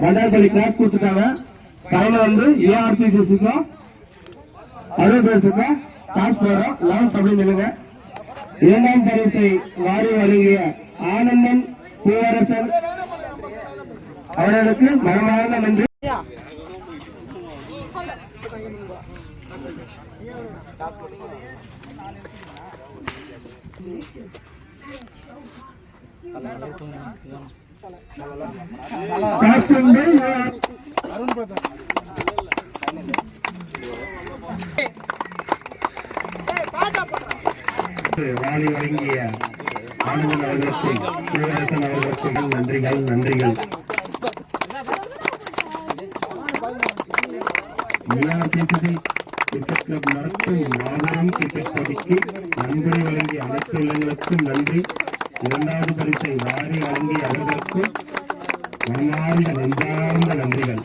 வண்டார்பள்ளி class கொடுத்துட்டாங்க. கையில வந்து ஏஆர்பிசிசிக்கும் அறுபதுக்கும் காசு போறோம். லெவன்ஸ் அப்படின்னு சொல்லுங்க இரண்டாம் பரிசை வாரி வழங்கிய ஆனந்தன் பூவரசன் அவர்களுக்கு மனமார்ந்த நன்றி. காசு வந்து வாலி வழங்கிய ஆனந்தன் அவர்களுக்கும் அவர்களுக்கும் நன்றிகள் நன்றிகள் விழாபேசுதல் கிரிக்கெட் கிளப் நடத்தும் மாபெரும் கிரிக்கெட் போட்டிக்கு நன்கொடை வழங்கிய அனைத்து உள்ளங்களுக்கும் நன்றி இரண்டாவது பரிசை வாரி வழங்கிய அனைவருக்கும் மனமார்ந்த நெஞ்சார்ந்த நன்றிகள்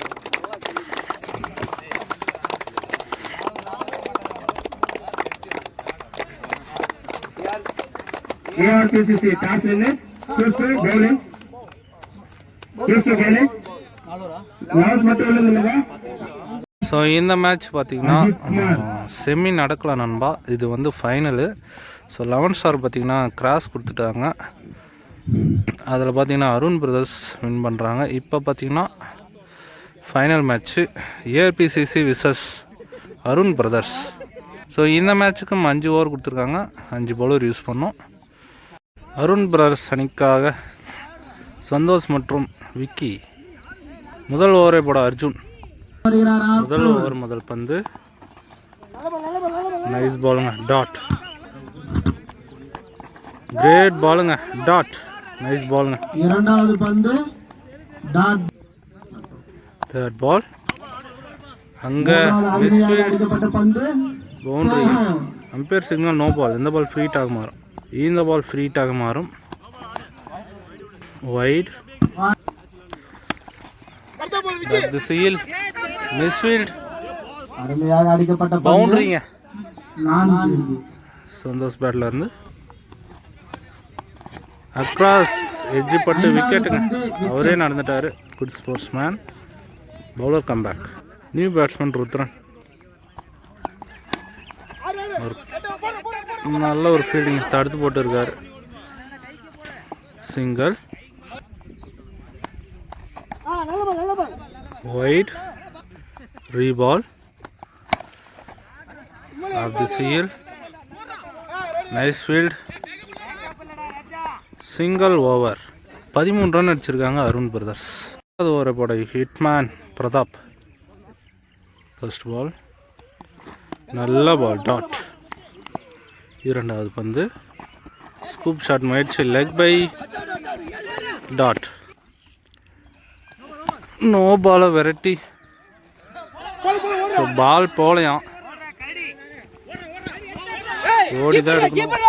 ARPCC winner, Houston bowling. Houston bowling. Last மட்டும் இல்லைங்க ஸோ இந்த மேட்ச் பார்த்தீங்கன்னா செமி நடக்கல நண்பா இது வந்து ஃபைனலு ஸோ லெவன் ஸ்டார் பார்த்தீங்கன்னா கிராஸ் கொடுத்துட்டாங்க. அதில் பார்த்திங்கன்னா அருண் பிரதர்ஸ் வின் பண்ணுறாங்க இப்போ பார்த்தீங்கன்னா final match ABCC versus Arun brothers so இந்த மேட்ச்சுக்கும் அஞ்சு ஓவர் கொடுத்துருக்காங்க. அஞ்சு பவுலர் யூஸ் பண்ணோம். அருண் பிரதர்ஸ் அணிக்காக சந்தோஷ் மற்றும் விக்கி முதல் ஓவரை போட அர்ஜுன். முதல் ஓவர் முதல் பந்து. நைஸ் பாலுங்க டாட் கிரேட் பாலுங்க டாட் நைஸ் பாலுங்க இரண்டாவது பந்து டாட் தேர்ட் பால் அங்க boundary umpire signal no ball இந்த பால் ஃப்ரீட்டாக மாறும். இந்த பால் ஃப்ரீட்டாக மாறும். வைட் திசையில் மிஸ்ஃபீல்ட் அருமையாக அடிக்கப்பட்ட பவுண்டரிங்க சந்தோஷ் பேட்ல இருந்து. அக்ராஸ் எட்ஜ் பட்டு விக்கெட்டுங்க அவரே நடந்துட்டாரு. Good sportsman bowler comeback new batsman Rudran நல்ல ஒரு ஃபீல்டிங் தடுத்து போட்டு இருக்காரு சிங்கிள் ஒயிட் ரீபால் ஆஃப் தி சீல் நைஸ் ஃபீல்ட் சிங்கிள் ஓவர் பதிமூணு ரன் அடிச்சிருக்காங்க அருண் பிரதர்ஸ் அது ஓவரை போட ஹிட்மேன் பிரதாப். ஃபர்ஸ்ட் பால் நல்ல பால் டாட் இரண்டாவது பந்து. ஸ்கூப் ஷாட் முயற்சி லெக் பை டாட் நோ பாலை விரட்டி. பால் போலையாம். ஓடி தான் எடுக்கணும்.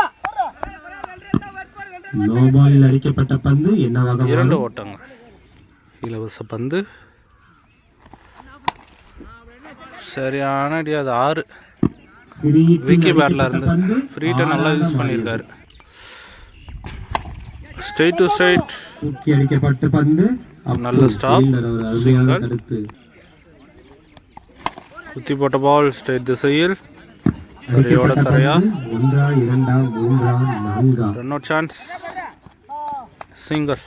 நோ பாலில் அடிக்கப்பட்ட பந்து என்னவாக இரண்டு ஓட்டங்க இலவச பந்து. சரியான அடி அது ஆறு. விக்கி பேட்ல இருந்து. ஃப்ரீட்டை நல்லா யூஸ் பண்ணியிருக்காரு. ஸ்ட்ரெயிட் டு ஸ்ட்ரைட் தூக்கி அடிக்கப்பட்ட பந்து. நல்ல ஸ்டாப் தடுத்து. குத்தி போட்ட பால் ஸ்ட்ரெயிட் திசையில். ஒன்றா இரண்டா மூன்றா நான்கா? Run chance single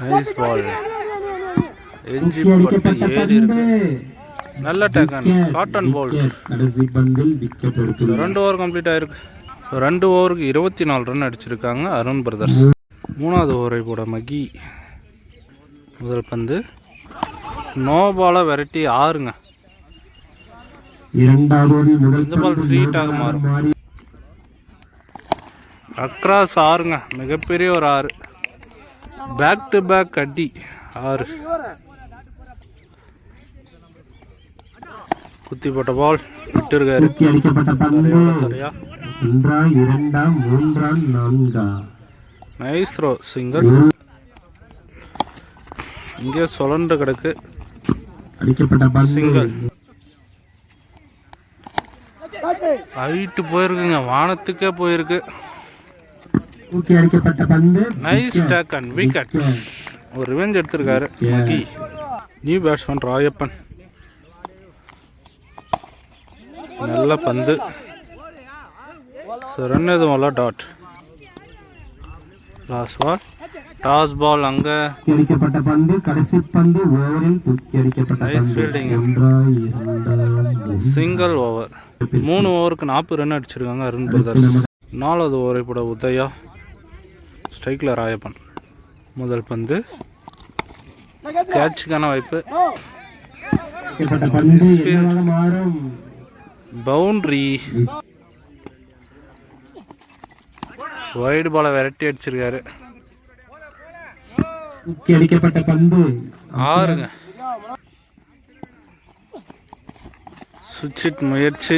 nice ball எஞ்சி பட்டு ஏறி இருக்கு. நல்ல டேக்கன் காட்டன் பால் கடைசி பந்தில் விக்கெட் எடுத்து ரெண்டு ஓவர் கம்ப்ளீட் ஆயிருக்கு. So, ரெண்டு ஓவருக்கு இருபத்தி நாலு ரன் அடிச்சிருக்காங்க அருண் பிரதர்ஸ் மூணாவது ஓவரை போட மகி. முதல் பந்து. நோ பாலை விரட்டி ஆறுங்க. இரண்டாவது முதல் மாறி அக்ராஸ் ஆறுங்க மிகப்பெரிய ஒரு ஆறு. பேக் டு பேக் அடி ஆறு. குத்தி போட்ட பால் விட்டுருக்காரு. தூக்கி அடிக்கப்பட்ட பந்து. தரையோட தரையா. ஒன்றா இரண்டா மூன்றா நான்கா நைஸ் த்ரோ சிங்கிள் இங்கே சுழன்று கிடக்கு அடிக்கப்பட்ட பந்து சிங்கிள் ஹைட்டு போயிருக்குங்க. வானத்துக்கே போயிருக்கு. தூக்கி அடிக்கப்பட்ட பந்து. நைஸ் டேக் அண்ட் விக்கெட் ஒரு ரிவெஞ்ச் எடுத்திருக்காரு. Mahi new batsman Rayappan. நல்ல பந்து. ஸோ ரன் எதுவும் இல்லை. Dot last ball toss ball அங்கே. அடிக்கப்பட்ட பந்து. கடைசி பந்து. ஓவரில் தூக்கி அடிக்கப்பட்ட பந்து. சிங்கிள் ஓவர் மூணு ஓவருக்கு நாற்பது ரன் அடிச்சிருக்காங்க அருண் பிரதர்ஸ் நாலாவது ஓவரை போட உதயா ஸ்ட்ரைக்கில் ராயப்பன். முதல் பந்து. கேட்சுக்கான வாய்ப்பு. பவுண்ட்ரி. வைடு பாலை விரட்டி அடிச்சிருக்காரு. தூக்கி அடிக்கப்பட்ட பந்து. ஆறுங்க. சுவிட்ச் முயற்சி.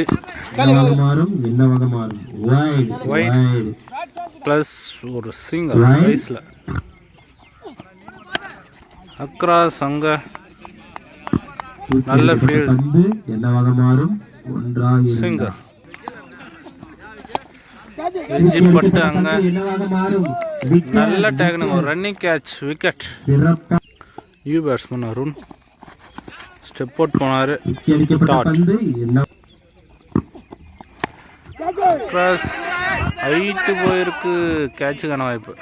ப்ளஸ் ஒரு சிங்கிள். வயசில் அக்ராஸ் அங்கே நல்ல. பந்து என்னவாக மாறும் ஒன்றா இரண்டா சிங்கிள் தூக்கி எஞ்சி பட்டு அடிக்கப்பட்ட அங்கே. நல்ல டேக்னுங்க ஒரு running catch wicket new batsman Arun. Step out போனார் ப்ளஸ் ஹைட்டு போயிருக்கு. கேட்சுக்கான வாய்ப்பு.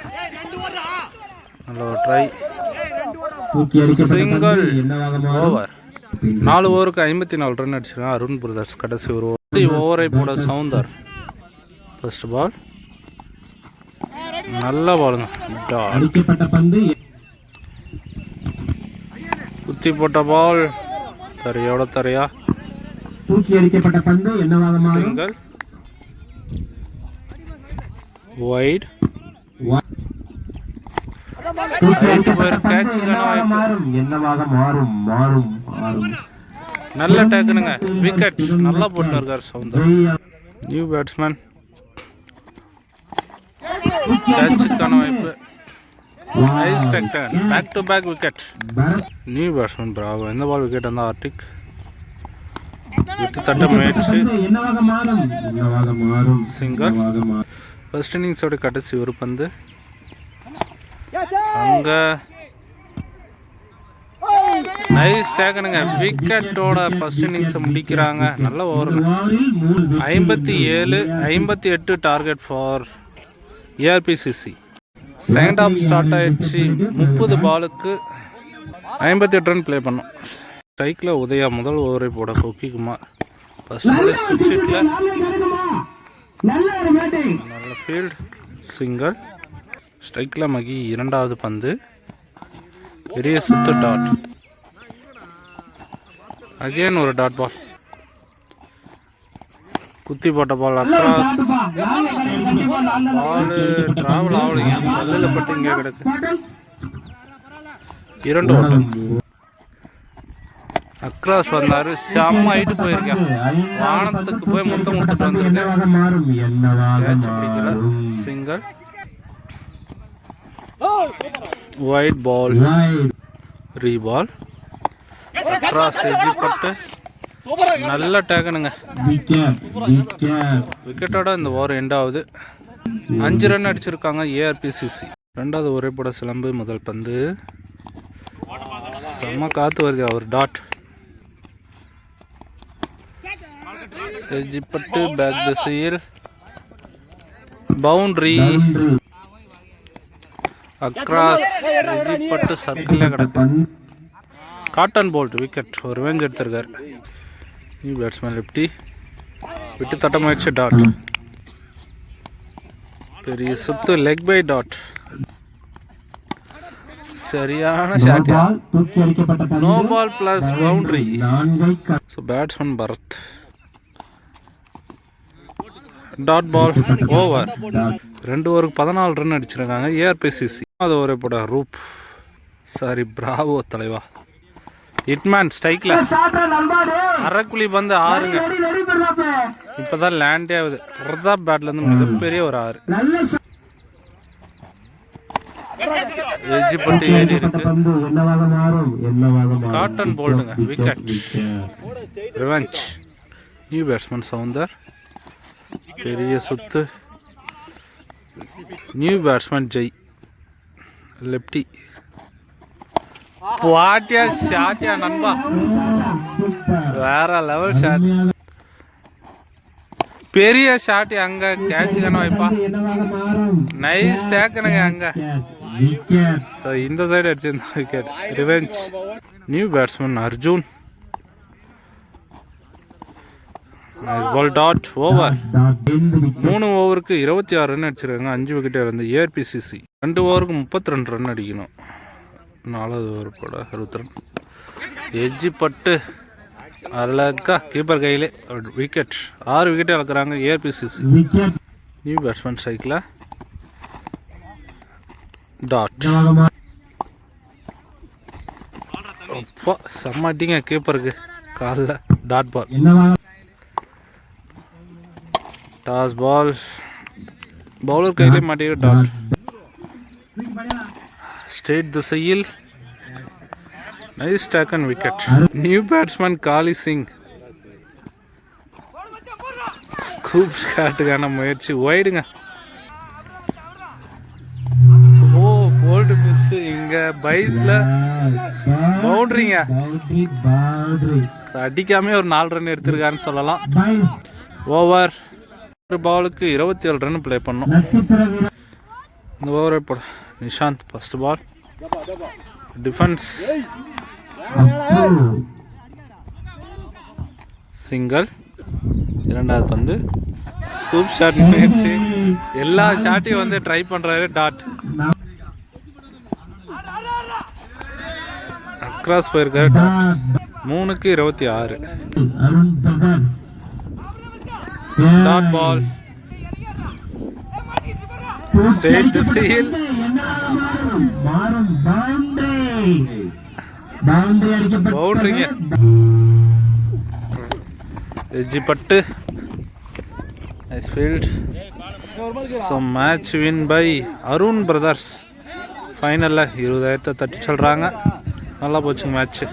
நல்ல ஒரு ட்ரை மாறும்? ஓவர் நாலு ஓவருக்கு ஐம்பத்தி நாலு ரன் அடிச்சிருக்கான். அருண் பிரதர்ஸ் கடைசி ஒரு ஓவர் ஓவரை போட சவுந்தர். ஃபர்ஸ்ட் பால் நல்ல பந்து குத்தி போட்ட பால் தரையோட தரையா? தூக்கி அடிக்கப்பட்ட பந்து என்னவாக மாறும் சிங்கிள் வைட் என்னவாக மாறும் மாறும் மாறும். நல்ல டேக்குனுங்க விக்கெட் நல்லா போட்டு இருக்கார் சவுந்தர். நியூ பேட்ஸ்மேன் கேட்சுக்கான வாய்ப்பு. Nice taken back to back wicket new batsman Bravo எந்த பால் விக்கெட் இருந்தால் ஆர்டிக் விட்டு தட்ட முயற்சி. மாறும்? ஃபர்ஸ்ட் இன்னிங்ஸோட கடைசி ஒரு பந்து. அங்க. நைஸ் டேக்கனுங்க விக்கெட்டோட ஃபர்ஸ்ட் இன்னிங்ஸை முடிக்கிறாங்க. நல்ல wicket. ஐம்பத்தி ஏழு ஐம்பத்தி எட்டு target for ARPCC second half start ஆயிடுச்சு. முப்பது பாலுக்கு ஐம்பத்தி எட்டு ரன் ப்ளே பண்ணோம் ஸ்ட்ரைக்கில் உதயா முதல் ஓவரை போட கொக்கி குமார். ஃபர்ஸ்ட் கிடைக்குமா? நல்ல ஃபீல்ட் சிங்கிள் ஸ்ட்ரைக்கில் மகி இரண்டாவது பந்து. பெரிய சுத்து டாட் அகைன் ஒரு டாட் பால் குத்தி போட்ட பால் நல்ல பால் டிராவல் ஆகலைங்க. பல்லில் பட்டு இங்கே கிடக்கு. இரண்டு ஓட்டம் அக்ராஸ் வந்தாரு. செம்ம ஹைட்டு போயிருக்கேன். வானத்துக்கு போய் முத்தம் முத்துட்டு வந்திருக்கேன். என்னவாக மாறும்? என்னவாக கேட்ச் பிடிக்கல. மாறும்? Single wide ball. Reball across edge பட்டு நல்ல டேக்கனுங்க. விக்கெட்டோட இந்த ஓவர் எண்ட் ஆகுது. அஞ்சு ரன் அடிச்சிருக்காங்க ஏஆர்பிசிசி ரெண்டாவது ஒரே போட சிலம்பு முதல் பந்து. செம்ம காத்து வருது அவர் டாட் எஜிப்பட்டு பேக் திசையில் பவுண்டரி. அக்ராஸ் எஜிப்பட்டு சர்க்கிளில் கிடக்கு. காட்டன் போல்ட் விக்கெட் ஒரு ரேஞ்ச் எடுத்திருக்காரு. நியூ பேட்ஸ்மேன் லெப்டி விட்டு தட்ட முயற்சி டாட் பெரிய சுத்து லெக் பை டாட் சரியான shot. No ball plus boundary so batsman Bharat dot ball over. ரெண்டு ஓவருக்கு பதினாலு ரன் அடிச்சிருக்காங்க. ஏஆர்பிசிசி அது ஒரு போட ரூப். சாரி பிராவோ தலைவா. ஹிட்மேன் நண்பாடு. அரைக்குழி பந்து ஆறுங்க. இப்பதான் லேண்டே ஆகுது. பிரதாப் பேட்ல இருந்து மிகப்பெரிய ஒரு ஆறு. நல்ல shot. எஜ்ஜி பட்டு தூக்கி ஏறி இருக்கு. Caught and போல்டுங்க wicket. Revenge new batsman Soundar பெரிய சுத்து. நியூ பேட்ஸ்மேன் ஜெய் லெப்டி வாட்டியா ஷாட்டியா நண்பா. வேற லெவல் ஷாட் பெரிய ஷாட் அங்க கேட்ச் கண்ணா வைப்பா? நைஸ் டேக்கனுங்க அங்க. ஸோ இந்த side அடிச்சிருந்தா wicket revenge new batsman Arjun nice ball dot over மூணு ஓவருக்கு இருபத்தி ஆறு ரன் அடிச்சிருக்காங்க. அஞ்சு விக்கெட் இருந்து ஏஆர்பிசிசி ரெண்டு ஓவருக்கு முப்பத்தி ரெண்டு ரன் அடிக்கணும். நாலாவது ஓவர் போட அறுபத்தி ரன் எஜ்ஜி பட்டு அழகா கீப்பர் கையிலே விக்கெட் ஆறு wicket இழக்கிறாங்க wicket new batsman cycle dot அப்பா செம்மட்டிங்க கீப்பருக்கு காலில் dot ball toss ball bowler கையிலே மாட்டிக்கிற டாட் ஸ்ட்ரெயிட் திசையில் nice stock and wicket new batsman Kali Singh scoop ஸ்காட்டுக்கான முயற்சி. ஒயிடுங்க ஓ போல்டு மிஸ் இங்க பைஸ்ல பவுண்டரிங்க அடிக்காமே ஒரு நாலு ரன் எடுத்திருக்காருன்னு சொல்லலாம். ஓவர் ஒரு பாலுக்கு இருபத்தி ஏழு ரன் ப்ளே பண்ணோம். இந்த ஓவரை போட Nishanth first ball defence single இரண்டாவது வந்து ஸ்கூப் ஷாட் முயற்சி எல்லா ஷாட்டையும் வந்து ட்ரை பண்ணுறாரு டாட் அக்ராஸ் போயிருக்காரு டாட் மூணுக்கு இருபத்தி ஆறு. டாட் பால் ஸ்ட்ரெயிட் திசையில் மாறும் பவுண்டரி பவுண்டரி அடிக்கப்பட்ட எஜ்ஜி பட்டு nice field so match win by Arun brothers ஃபைனலில் இருபதாயிரத்தை தட்டி சொல்கிறாங்க நல்லா போச்சுங்க மேட்ச்சு